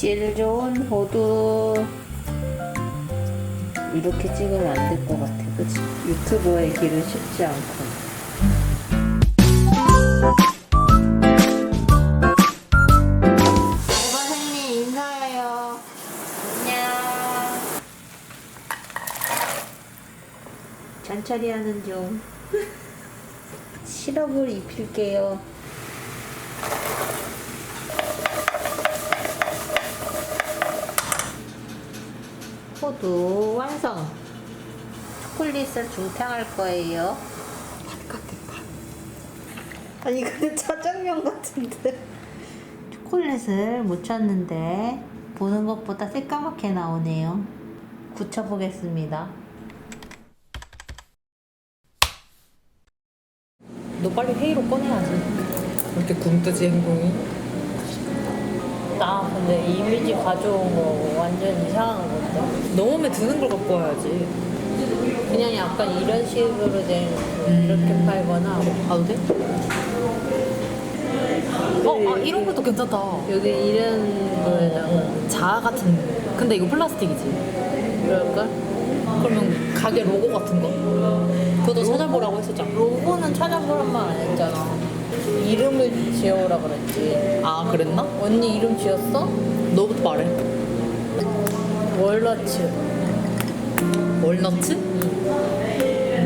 질 좋은 호두 이렇게 찍으면 안 될 것 같아. 그치? 유튜버의 길은 쉽지 않고. 알바생님 인사해요. 안녕. 잔처리 하는 중. 시럽을 입힐게요 호두 완성. 초콜릿을 중탕할 거예요. 아니 근데 짜장면 같은데. 초콜릿을 묻혔는데 보는 것보다 새까맣게 나오네요. 굳혀보겠습니다. 너 빨리 회의로 꺼내야지. 이렇게 굶 뜨지 행동이? 나 근데 이미지 가져온 거 완전 이상한 건데 너 마음에 드는 걸 갖고 와야지. 그냥 약간 이런 식으로 된 이렇게 팔거나 봐도 돼? 어, 아, 이런 것도 괜찮다. 여기 이런 거에다가 자아 같은. 근데 이거 플라스틱이지. 그럴까? 그러면 가게 로고 같은 거? 그것도 찾아보라고 했었잖아. 로고는 찾아보란 말 안 했잖아 이름을 지어오라 그랬지 아, 그랬나? 언니 이름 지었어? 너부터 말해. 월러츠 월너츠?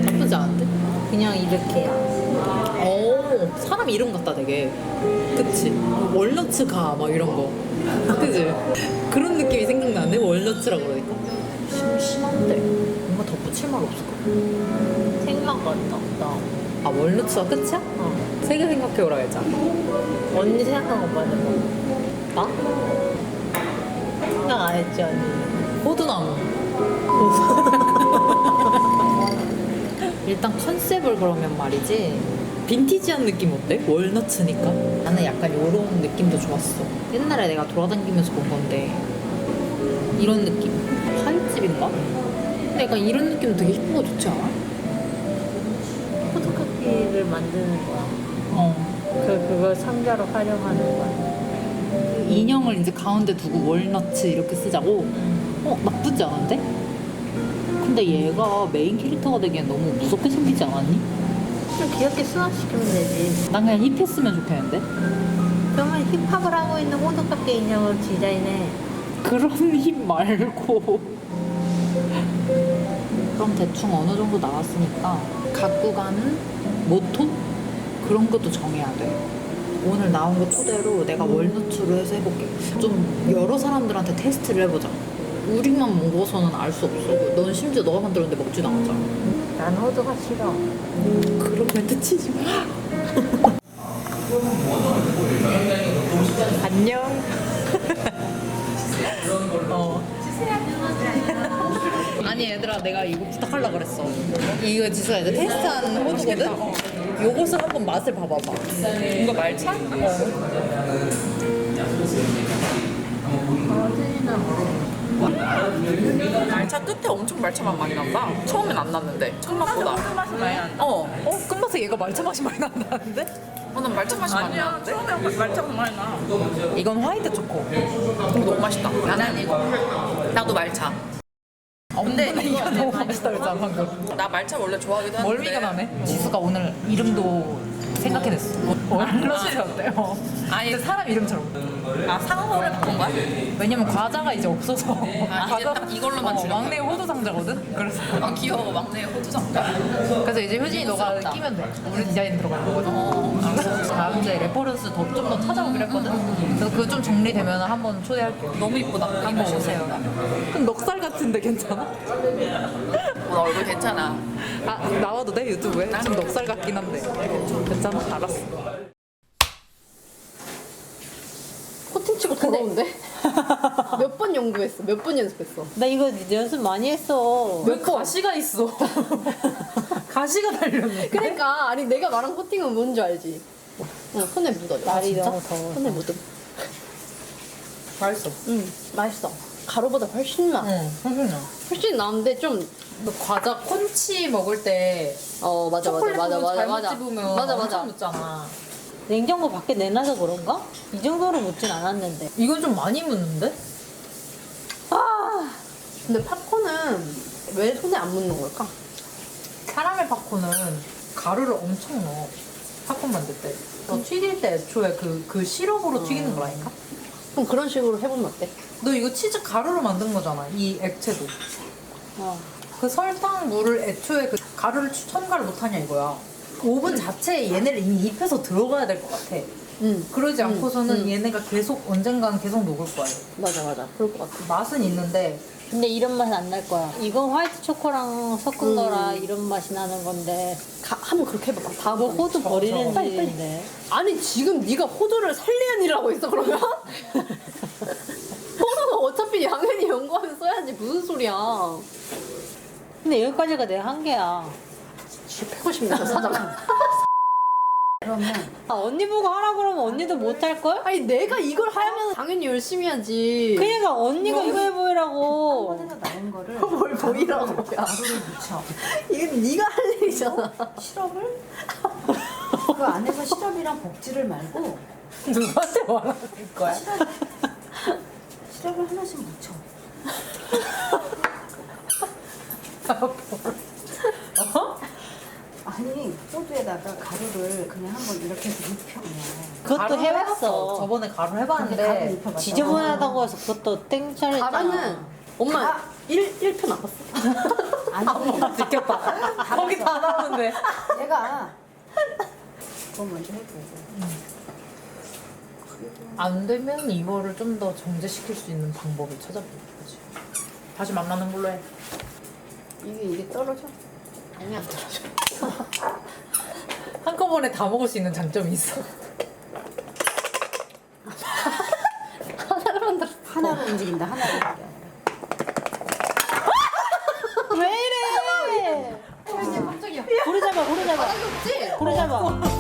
나쁘지 않은데? 그냥 이렇게야 오, 사람 이름 같다 되게. 그치? 월너츠 가, 막 이런 거. 그치? 그런 느낌이 생각나네, 월너츠라고 그러니까. 심, 심한데. 뭔가 덧붙일 말 없을까? 생각 안 났다 아, 월너츠가 끝이야? 어. 세개 생각해오라 했잖아. 언니 생각한 거 맞아 나? 생각 안 했지 언니 호두나무. 일단 컨셉을 그러면 말이지. 빈티지한 느낌 어때? 월너츠니까. 나는 약간 이런 느낌도 좋았어. 옛날에 내가 돌아다니면서 본 건데 이런 느낌. 파이집인가? 근데 약간 이런 느낌도 되게 예쁜 거 좋지 않아? 만드는 거야 어. 그, 그걸 상자로 활용하는 거야 인형을 이제 가운데 두고 월너츠 이렇게 쓰자고. 어 나쁘지 않은데? 근데 얘가 메인 캐릭터가 되기엔 너무 무섭게 생기지 않았니? 좀 귀엽게 순화시키면 되지 난 그냥 힙했으면 좋겠는데? 그러면 힙합을 하고 있는 포토카피 인형을 디자인해 그런 힙 말고 그럼 대충 어느 정도 나왔으니까 갖고 가는 모토? 그런 것도 정해야 돼. 오늘 나온 거 토대로 내가 월너츠로 해서 해볼게. 좀 여러 사람들한테 테스트를 해보자. 우리만 먹어서는 알 수 없어. 넌 심지어 너가 만들었는데 먹지도 않았잖아. 난 호두가 싫어. 그런 멘트 치지 마 아니 얘들아 내가 이거 부탁하려고 그랬어 이거 지수야 이제 테스트한 호두거든? 요것을 한번 맛을 봐봐봐 이거 말차? 말차 끝에 엄청 말차맛 많이 난다. 처음엔 안 났는데. 끝맛이 많이 난다. 어. 어? 끝맛에 얘가 말차 맛이 많이 난다는데? 어, 난 말차 맛이 많이 나는데? 처음에 말차가 많이 나. 이건 화이트 초코 이거 너무 맛있다. 나는 이거. 나도 말차. 맛있다 그랬잖아 방금 나 말차 원래 좋아하기도 하는데. 멀미가 나네 지수가 오늘 이름도 생각해냈어 월러치 어때요? 아니, 사람 이름처럼 아 상호를 바꾼 거야? 왜냐면 과자가 이제 없어서 아, 이제 딱 이걸로만 어, 주려고. 막내 호두 상자거든 그래서 아 귀여워 막내 호두장가. 그래서 이제 효진이 너가 부럽다. 끼면 돼. 우리 디자인 들어가는 거거든. 다음 주에 레퍼런스 더 좀 더 찾아오기로 했거든. 그래서 그거 좀 정리되면 한번 초대할게. 너무 이쁘다. 한번 오세요. 그럼 넉살 같은데 괜찮아? 어, 나 얼굴 괜찮아. 아 나와도 돼 유튜브에? 좀 넉살 같긴 한데. 괜찮아? 알았어. 코팅 치고 더러운데? 몇 번 연구했어? 몇 번 연습했어? 나 이거 연습 많이 했어 왜 가시가 있어? 가시가 달렸네. 그러니까 아니 내가 말한 코팅은 뭔지 알지? 응 손에 묻어. 날이 너무 더워 손에 묻음. 맛있어. 응 맛있어. 가루보다 훨씬 나. 응, 선생님. 훨씬 나은데 좀 너 과자 콘치 먹을 때 어 맞아 맞아 초콜릿 맞아 맞아 잘못 맞아 집으면 맞아 엄청 맞아 묻잖아. 냉장고 밖에 내놔서 그런가? 이 정도로 묻진 않았는데. 이건 좀 많이 묻는데? 근데 팝콘은 왜 손에 안 묻는 걸까? 카라멜 팝콘은 가루를 엄청 넣어. 팝콘 만들 때. 너 튀길 때 애초에 그, 그 시럽으로 튀기는 거라니까? 그럼 그런 식으로 해보면 어때? 너 이거 치즈 가루로 만든 거잖아. 이 액체도. 어. 그 설탕 물을 애초에 그 가루를 추- 첨가를 못하냐 이거야. 오븐 자체에 얘네를 이미 입혀서 들어가야 될 것 같아. 응. 그러지 음, 않고서는 음. 얘네가 계속 언젠가는 계속 녹을 거야. 맞아 맞아. 그럴 것 같아. 맛은 있는데 근데 이런 맛은 안 날 거야. 이건 화이트 초코랑 섞은 음. 거라 이런 맛이 나는 건데. 가, 한번 그렇게 해봐봐. 다음 뭐 번. 호두 저- 버리는 저- 일인데. 아니 지금 네가 호두를 살리는 일을 하고 있어 그러면? 호두는 어차피 양현이 연구하면 써야지 무슨 소리야? 근데 여기까지가 내 한계야. 쥐 패고 싶네 저 사장. 아, 언니 보고 하라 그러면 언니도 못 할 걸? 아니 내가 이걸 하면 당연히 열심히 하지. 그러니까 언니가 이거 해 보이라고. 나온 거를 뭘 보이라고. 가루를 묻혀. 이건 네가 할 일이잖아. 시럽을 그 안에서 시럽이랑 복지를 말고 누구한테 말하는 거야? 시럽을 하나씩 묻혀. 아니 호두에다가 가루를 그냥 한번 이렇게 해서 입혀 그냥. 그것도 가루 해봤어. 저번에 가루 근데 가루 해봤는데 입혀봤어. 지저분하다고 해서 그것도 땡처리했잖아. 가라는 엄마 1, 1편 안 봤어? 아니 지켰다. 거기 다 나오는데. 내가 그거 먼저 해보고. 안 되면 이거를 좀 더 정제시킬 수 있는 방법을 찾아보는 거지. 다시 만나는 걸로 해. 이게 이게 떨어져? 아니 안 떨어져. 한꺼번에 다 먹을 수 있는 장점이 있어. 하나를 만들어. 하나로 움직인다 하나로. 왜 이래? 고리 잡아. 없지? 고리 잡아.